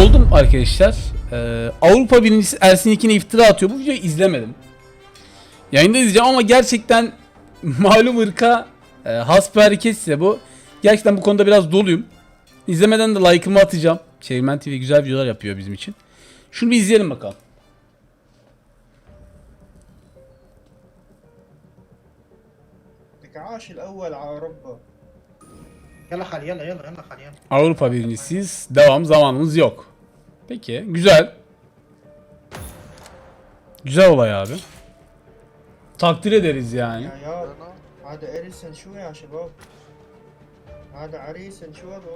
oldum arkadaşlar. Ee, Avrupa birincisi Ersin Yekin'e iftira atıyor. Bu videoyu izlemedim. Yayında izleyeceğim ama gerçekten malum ırka e, has bir hareketse bu. Gerçekten bu konuda biraz doluyum. İzlemeden de like'ımı atacağım. Çevirmen TV güzel videolar yapıyor bizim için. Şunu bir izleyelim bakalım. بدك عاش الاول على اوروبا يلا خالي يلا يلا يلا خالي يلا Avrupa birincisiyiz. Devam zamanımız yok. Peki güzel. Güzel olay abi. Takdir ederiz yani. يا ياب هذا اريسن شو يا شباب هذا عريسن شو هذا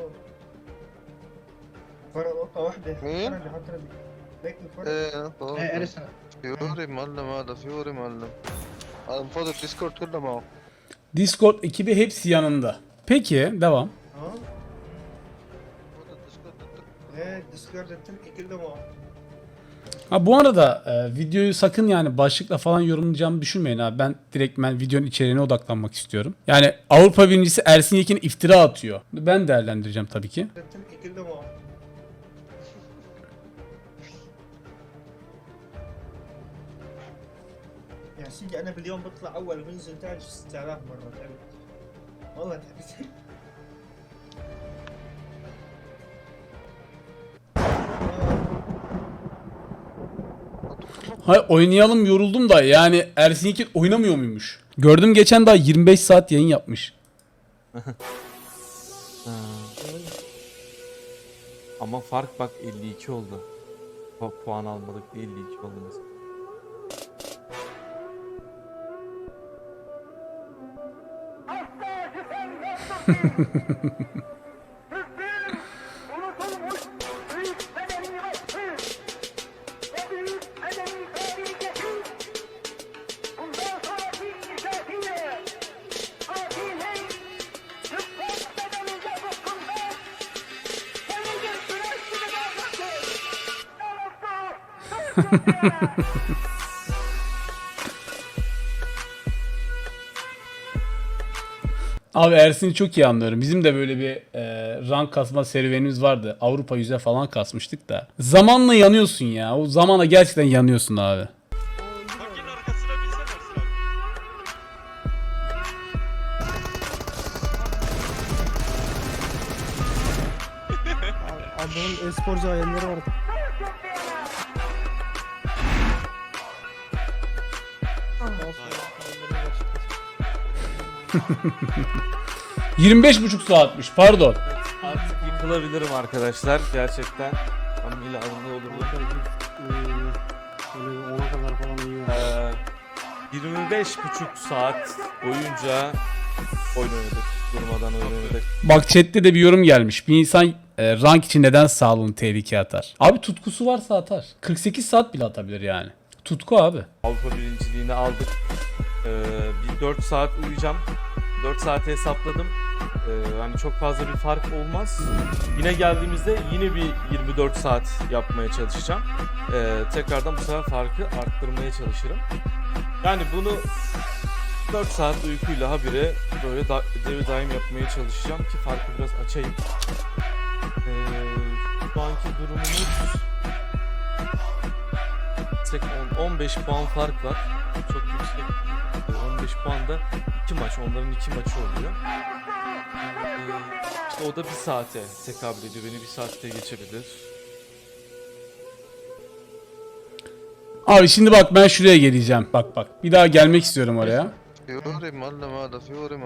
فرق نقطة واحدة مين؟ فرق حط ردي ليك الفرق ايه ايه طبعا ارسنال فيوري معلم هذا فيوري معلم هذا المفروض الديسكورد كله معه Discord ekibi hepsi yanında. Peki devam. ها المفروض الديسكورد التركي. ايه الديسكورد التركي كله معه Ha bu arada e, videoyu sakın yani başlıkla falan yorumlayacağımı düşünmeyin abi. Ben direkt ben videonun içeriğine odaklanmak istiyorum. Yani Avrupa birincisi Ersin Yekin iftira atıyor. Ben değerlendireceğim tabii ki. التركي كله معه يا سيدي انا باليوم بطلع اول بنزل تاج 6000 مرة تعبت Valla temiz. Oynayalım yoruldum da yani Ersin İlkin oynamıyor muymuş? Gördüm geçen daha 25 saat yayın yapmış. Ama fark bak 52 oldu. Puan almadık diye 52 oldu mesela. Unutulmuş büyük medeniyeti ve büyük Abi Ersin'i çok iyi anlıyorum. Bizim de böyle bir e, rank kasma serüvenimiz vardı. Avrupa yüze falan kasmıştık da. Zamanla yanıyorsun ya. O zamana gerçekten yanıyorsun abi. Adamın esporcu hayalleri var. Cık 25,5 saatmiş pardon. Artık yıkılabilirim arkadaşlar gerçekten. Hamile arında olurdu. Böyle ona kadar falan iyi. Ee, 25,5 saat boyunca oyun oynadık. Durmadan oyun oynadık. Bak chatte de bir yorum gelmiş. Bir insan e, rank için neden sağlığını tehlikeye atar? Abi tutkusu varsa atar. 48 saat bile atabilir yani. Tutku abi. Avrupa birinciliğini aldık. Ee, bir 4 saat uyuyacağım. 4 saate hesapladım. Ee, hani çok fazla bir fark olmaz. Yine geldiğimizde yine bir 24 saat yapmaya çalışacağım. Ee, tekrardan bu sefer farkı arttırmaya çalışırım. Yani bunu 4 saat uykuyla habire böyle da, devir daim yapmaya çalışacağım ki farkı biraz açayım. Ee, şu anki durumumuz tek on- 15 puan fark var. Çok yüksek. 15 puan da 2 maç. Onların 2 maçı oluyor. Ee, işte o da 1 saate tekabül ediyor. Beni 1 saatte geçebilir. Abi şimdi bak ben şuraya geleceğim. Bak bak. Bir daha gelmek istiyorum oraya. Fiori mallam hadi Fiori.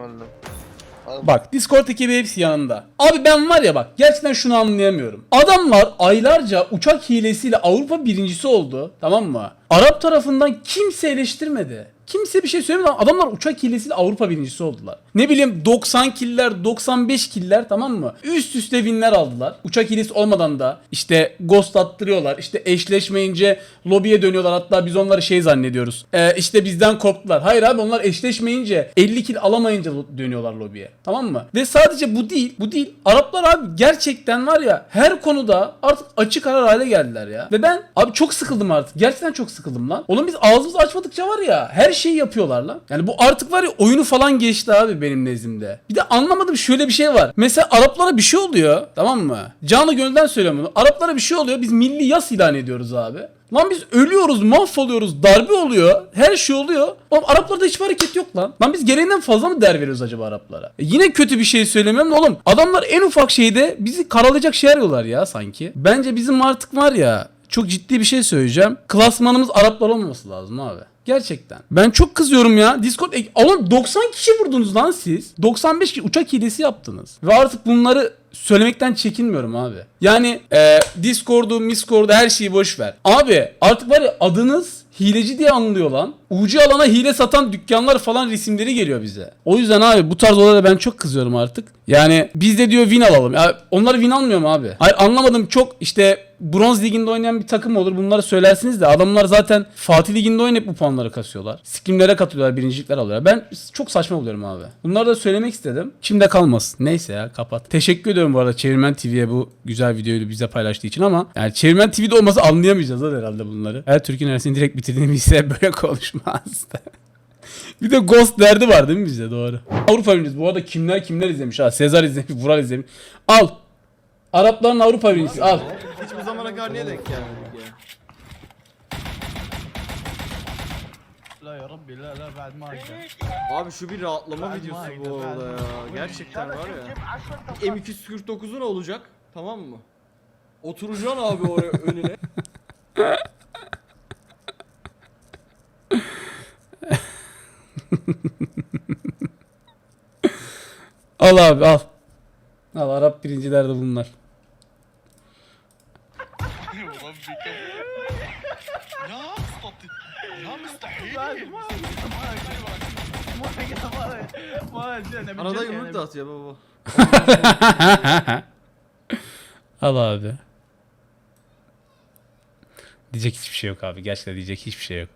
Bak Discord ekibi hepsi yanında. Abi ben var ya bak gerçekten şunu anlayamıyorum. Adamlar aylarca uçak hilesiyle Avrupa birincisi oldu. Tamam mı? Arap tarafından kimse eleştirmedi. Kimse bir şey söylemedi. Adamlar uçak hilesiyle Avrupa birincisi oldular. Ne bileyim 90 killer, 95 killer tamam mı? Üst üste winler aldılar. Uçak hilesi olmadan da işte ghost attırıyorlar. İşte eşleşmeyince lobiye dönüyorlar. Hatta biz onları şey zannediyoruz. Ee, işte bizden korktular. Hayır abi onlar eşleşmeyince 50 kill alamayınca dönüyorlar lobiye. Tamam mı? Ve sadece bu değil. Bu değil. Araplar abi gerçekten var ya her konuda artık açık arar hale geldiler ya. Ve ben abi çok sıkıldım artık. Gerçekten çok sıkıldım. Sıkıldım lan. Oğlum biz ağzımızı açmadıkça var ya her şeyi yapıyorlar lan. Yani bu artık var ya oyunu falan geçti abi benim nezdimde. Bir de anlamadım şöyle bir şey var. Mesela Araplara bir şey oluyor tamam mı? Canı gönülden söylüyorum bunu. Araplara bir şey oluyor biz milli yas ilan ediyoruz abi. Lan biz ölüyoruz, mahvoluyoruz, darbe oluyor, her şey oluyor. Oğlum Araplarda hiçbir hareket yok lan. Lan biz gereğinden fazla mı değer veriyoruz acaba Araplara? E yine kötü bir şey söylemiyorum oğlum. Adamlar en ufak şeyde bizi karalayacak şey arıyorlar ya sanki. Bence bizim artık var ya çok ciddi bir şey söyleyeceğim. Klasmanımız Araplar olmaması lazım abi. Gerçekten. Ben çok kızıyorum ya. Discord Oğlum 90 kişi vurdunuz lan siz. 95 kişi uçak hilesi yaptınız. Ve artık bunları söylemekten çekinmiyorum abi. Yani e, Discord'u, Miscord'u her şeyi boş ver. Abi artık var ya adınız hileci diye anılıyor lan. Ucu alana hile satan dükkanlar falan resimleri geliyor bize. O yüzden abi bu tarz olaylara ben çok kızıyorum artık. Yani biz de diyor win alalım. Ya onlar win almıyor mu abi? Hayır anlamadım çok işte bronz liginde oynayan bir takım olur bunları söylersiniz de adamlar zaten Fatih liginde oynayıp bu puanları kasıyorlar. Skrimlere katılıyorlar birincilikler alıyorlar. Ben çok saçma buluyorum abi. Bunları da söylemek istedim. Kimde kalmasın. Neyse ya kapat. Teşekkür ediyorum bu arada Çevirmen TV'ye bu güzel videoyu bize paylaştığı için ama yani Çevirmen TV'de olmasa anlayamayacağız herhalde bunları. Her Türkiye'nin arasını direkt bitirdiğini bilse böyle Mazda. bir de Ghost derdi var değil mi bizde doğru. Avrupa Birincisi bu arada kimler kimler izlemiş ha. Sezar izlemiş, Vural izlemiş. Al. Arapların Avrupa Birincisi al. Hiçbir zamana kadar niye denk? La ya Rabbi la la ben Abi şu bir rahatlama videosu bu arada ya. Gerçekten var ya. M249'u ne olacak? Tamam mı? Oturacaksın abi oraya önüne. Al abi al. Al Arap birinciler de bunlar. Arada yumruk da atıyor baba. Al abi. Diyecek hiçbir şey yok abi. Gerçekten diyecek hiçbir şey yok.